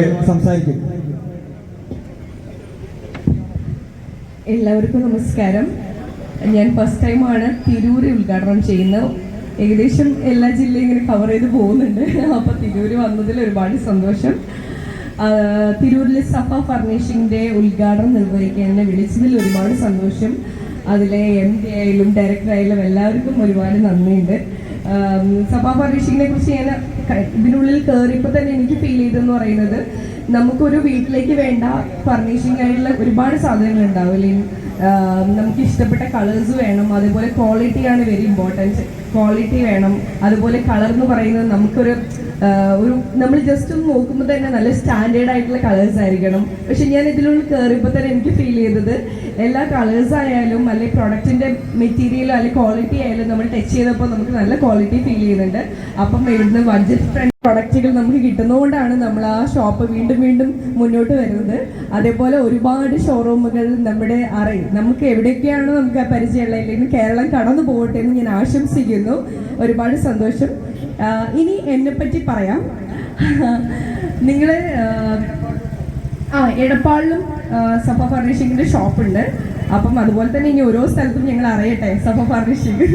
സംസാരിക്കും. എല്ലാവർക്കും നമസ്കാരം. ഞാൻ ഫസ്റ്റ് ടൈമാണ് തിരൂര് ഉദ്ഘാടനം ചെയ്യുന്നത്. ഏകദേശം എല്ലാ ജില്ലയും ഇങ്ങനെ കവർ ചെയ്ത് പോകുന്നുണ്ട്. അപ്പോൾ തിരൂര് വന്നതിൽ ഒരുപാട് സന്തോഷം. തിരൂരിലെ സഫ ഫർണിഷിംഗിന്റെ ഉദ്ഘാടനം നിർവഹിക്കാൻ എന്നെ വിളിച്ചതിൽ ഒരുപാട് സന്തോഷം. അതിലെ എം ഡി ആയാലും ഡയറക്ടർ ആയാലും എല്ലാവർക്കും ഒരുപാട് നന്ദിയുണ്ട്. സഫ ഫർണിഷിങ്ങിനെ കുറിച്ച് ഞാൻ ഇതിനുള്ളിൽ കയറിയപ്പോൾ തന്നെ എനിക്ക് ചെയ്തെന്ന് പറയുന്നത് നമുക്കൊരു വീട്ടിലേക്ക് വേണ്ട ഫർണിഷിംഗ് ആയിട്ടുള്ള ഒരുപാട് സാധനങ്ങൾ ഉണ്ടാവില്ലേ നമുക്ക് ഇഷ്ടപ്പെട്ട കളേഴ്സ് വേണം. അതുപോലെ ക്വാളിറ്റിയാണ് വെരി ഇമ്പോർട്ടന്റ് ക്വാളിറ്റി വേണം. അതുപോലെ കളർ എന്ന് പറയുന്നത് നമുക്കൊരു ഒരു നമ്മൾ ജസ്റ്റ് ഒന്ന് നോക്കുമ്പോൾ തന്നെ നല്ല സ്റ്റാൻഡേർഡ് ആയിട്ടുള്ള കളേഴ്സ് ആയിരിക്കണം. പക്ഷെ ഞാൻ ഇതിലുള്ള കയറിയപ്പോൾ തന്നെ എനിക്ക് ഫീൽ ചെയ്തത് എല്ലാ കളേഴ്സ് ആയാലും അല്ലെങ്കിൽ പ്രൊഡക്റ്റിന്റെ മെറ്റീരിയൽ അല്ലെങ്കിൽ ക്വാളിറ്റി ആയാലും നമ്മൾ ടച്ച് ചെയ്തപ്പോൾ നമുക്ക് നല്ല ക്വാളിറ്റി ഫീൽ ചെയ്യുന്നുണ്ട്. അപ്പം ഇവിടുന്ന് ബഡ്ജറ്റ് ഫ്രണ്ട് പ്രൊഡക്റ്റുകൾ നമുക്ക് കിട്ടുന്നതുകൊണ്ടാണ് നമ്മൾ ആ ഷോപ്പ് വീണ്ടും വീണ്ടും മുന്നോട്ട് വരുന്നത്. അതേപോലെ ഒരുപാട് ഷോറൂമുകൾ നമ്മുടെ അറിയും നമുക്ക് എവിടെയൊക്കെയാണോ നമുക്ക് ആ പരിചയമുള്ള അല്ലെങ്കിൽ കേരളം കടന്നു പോകട്ടെ എന്ന് ഞാൻ ആശംസിക്കുന്നു. ഒരുപാട് സന്തോഷം. ഇനി എന്നെ പറ്റി പറയാം. നിങ്ങൾ ആ എടപ്പാളിലും സഫ ഫർണിഷിങ്ങിന്റെ ഷോപ്പുണ്ട്. അപ്പം അതുപോലെ തന്നെ ഇനി ഓരോ സ്ഥലത്തും ഞങ്ങൾ അറിയട്ടെ സഫ ഫർണിഷിങ്.